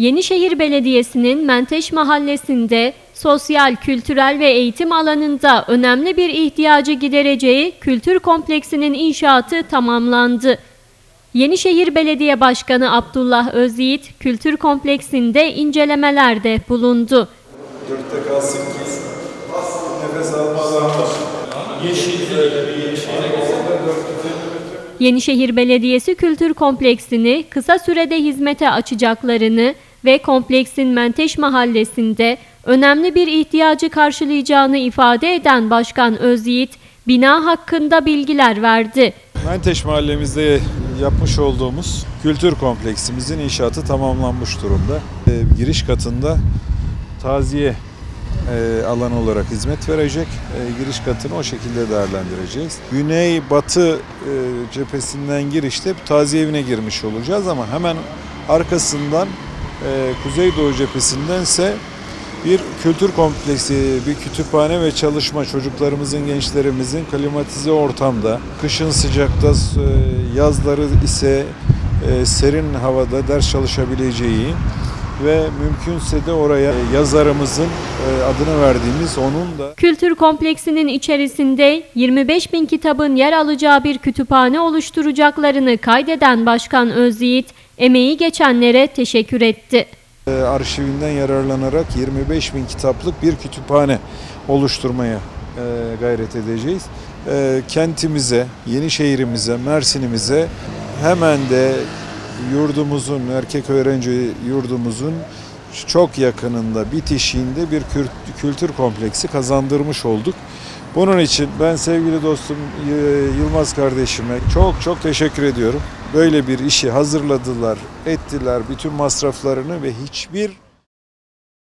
Yenişehir Belediyesi'nin Menteş Mahallesi'nde sosyal, kültürel ve eğitim alanında önemli bir ihtiyacı gidereceği kültür kompleksinin inşaatı tamamlandı. Yenişehir Belediye Başkanı Abdullah Özyiğit kültür kompleksinde incelemelerde bulundu. Dörtte kalsın ki nefes alma alanı var. Yenişehir Belediyesi Kültür Kompleksini kısa sürede hizmete açacaklarını ve kompleksin Menteş Mahallesi'nde önemli bir ihtiyacı karşılayacağını ifade eden Başkan Özyiğit, bina hakkında bilgiler verdi. Menteş mahallemizde yapmış olduğumuz kültür kompleksimizin inşaatı tamamlanmış durumda. Ee, giriş katında taziye e, alanı olarak hizmet verecek. E, giriş katını o şekilde değerlendireceğiz. Güney batı e, cephesinden girişte taziye evine girmiş olacağız ama hemen arkasından e, kuzeydoğu cephesindense bir kültür kompleksi, bir kütüphane ve çalışma çocuklarımızın, gençlerimizin klimatize ortamda, kışın sıcakta, e, yazları ise e, serin havada ders çalışabileceği ve mümkünse de oraya yazarımızın e, adını verdiğimiz onun da Kültür kompleksinin içerisinde 25 bin kitabın yer alacağı bir kütüphane oluşturacaklarını kaydeden Başkan Özyiğit, emeği geçenlere teşekkür etti. e, arşivinden yararlanarak 25 bin kitaplık bir kütüphane oluşturmaya e, gayret edeceğiz. Kentimize, Yenişehir'imize, Mersin'imize hemen de yurdumuzun, erkek öğrenci yurdumuzun çok yakınında, bitişiğinde bir kültür kompleksi kazandırmış olduk. Bunun için ben sevgili dostum Yılmaz kardeşime çok çok teşekkür ediyorum. Böyle bir işi hazırladılar, ettiler bütün masraflarını ve hiçbir